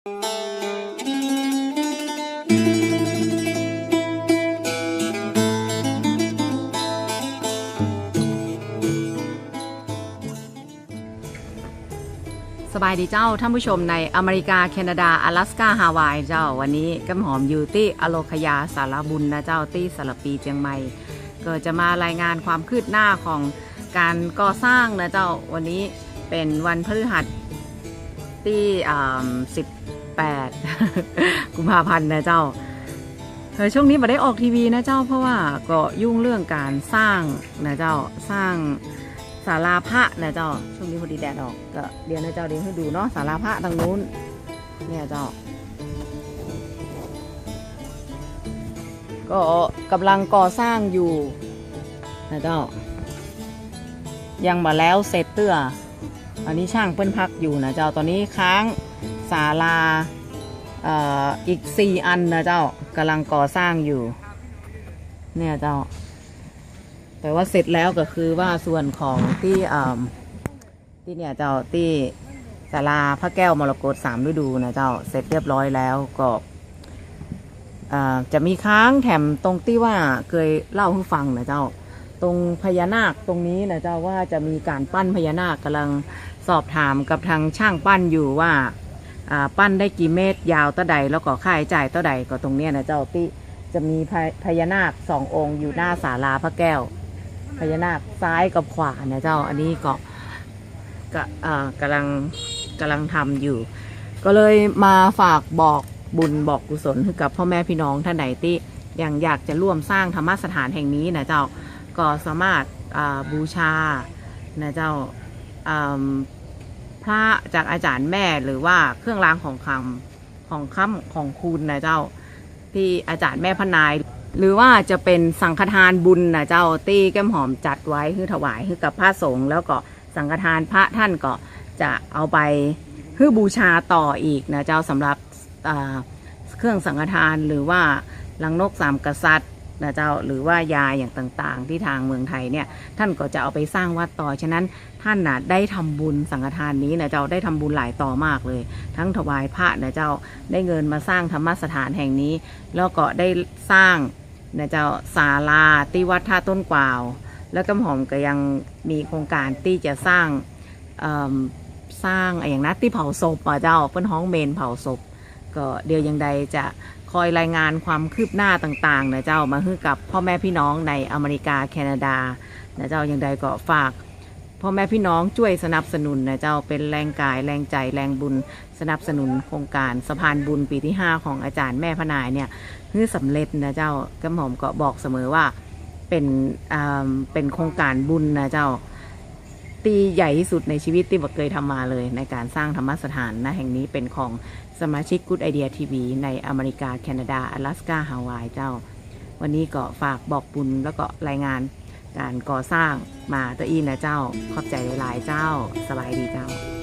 สบายดีเจ้าท่านผู้ชมในอเมริกา แคนาดา阿拉สกาฮาวายเจ้า วันนี้ก้มหอมอยู่ที่อโลคยาสารบุญนะเจ้าที่สารปีเจียงใหม่ ก็จะมารายงานความคืบหน้าของการก่อสร้างนะเจ้าวันนี้เป็นวันพฤหัสที่สิบ แปดกุมภาพันธ์นะเจ้าเออช่วงนี้มาได้ออกทีวีนะเจ้าเพราะว่าก็ยุ่งเรื่องการสร้างนะเจ้าสร้างศาลาพระนะเจ้าช่วงนี้พอดีแดดออกก็เดี๋ยวนะเจ้าเดี๋ยวให้ดูเนาะศาลาพระทางนู้นเนี่ยเจ้าก็กำลังก่อสร้างอยู่นะเจ้า ยังมาแล้วเสร็จเตื้ออันนี้ช่างเปิ้นพักอยู่นะเจ้าตอนนี้ค้าง ศาลาอีกสี่อันนะเจ้ากำลังก่อสร้างอยู่ เนี่ยเจ้า แต่ว่าเสร็จแล้วก็คือว่าส่วนของที่ที่เนี่ยเจ้าที่ศาลาพระแก้วมรกตสามฤดูนะเจ้าเสร็จเรียบร้อยแล้วก็จะมีค้างแถมตรงที่ว่าเคยเล่าให้ฟังนะเจ้า ตรงพญานาคตรงนี้นะเจ้าว่าจะมีการปั้นพญานาคกำลังสอบถามกับทางช่างปั้นอยู่ว่า ปั้นได้กี่เมตรยาวเท่าใดแล้วก็ค่าใช้จ่ายเท่าใดก็ตรงเนี้ยนะเจ้าที่จะมีพญานาคสององค์อยู่หน้าศาลาพระแก้วพญานาคซ้ายกับขวานะเจ้าอันนี้ก็ก็อ่อกำลังกำลังทำอยู่ ก็เลยมาฝากบอกบุญบอกกุศลให้กับพ่อแม่พี่น้องท่านใดที่ยังอยากจะร่วมสร้างธรรมสถานแห่งนี้นะเจ้าก็สามารถบูชานะเจ้าอ่า พระจากอาจารย์แม่หรือว่าเครื่องรางของคำของคำของคุณนะเจ้า ที่อาจารย์แม่พนาย หรือว่าจะเป็นสังฆทานบุญนะเจ้าตี้แก้มหอมจัดไว้คือถวายให้กับพระสงฆ์แล้วก็สังฆทานพระท่านก็จะเอาไปเพื่อบูชาต่ออีกนะเจ้าสำหรับเครื่องสังฆทานหรือว่าลังนกสามกษัตริย์ นะเจ้าหรือว่ายาอย่างต่างๆ ที่ทางเมืองไทยเนี่ยท่านก็จะเอาไปสร้างวัดต่อฉะนั้นท่านน่ะได้ทำบุญสังฆทานนี้นะเจ้าได้ทำบุญหลายต่อมากเลย ทั้งถวายพระนะเจ้าได้เงินมาสร้างธรรมสถานแห่งนี้ แล้วก็ได้สร้างนะเจ้าศาลาที่วัดท่าต้นกวาว แล้วก็หอมก็ยังมีโครงการที่จะสร้างสร้างอย่างนัดที่เผาศพอะเจ้าเปิ้นห้องเมนเผาศพก็เดียวยังใดจะ คอยรายงานความคืบหน้าต่างๆนะเจ้ามาให้กับพ่อแม่พี่น้องในอเมริกาแคนาดานะเจ้ายังใดก็ฝากพ่อแม่พี่น้องช่วยสนับสนุนนะเจ้าเป็นแรงกายแรงใจแรงบุญสนับสนุนโครงการสะพานบุญปีที่ 5 ของอาจารย์แม่พนายเนี่ยคือสำเร็จนะเจ้ากำหม่อมก็บอกเสมอว่าเป็นอ่าเป็นโครงการบุญนะเจ้า ตีใหญ่ที่สุดในชีวิตที่บอกเคยทำมาเลย ในการสร้างธรรมสถานนะแห่งนี้เป็นของสมาชิกกูดไอเดียทีวีในอเมริกา แคนาดา阿拉สกาฮาวายเจ้า วันนี้ก็ฝากบอกบุญแล้วก็รายงานการก่อสร้างมาตัวอีนะเจ้า ขอบใจหลายๆเจ้าสบายดีเจ้า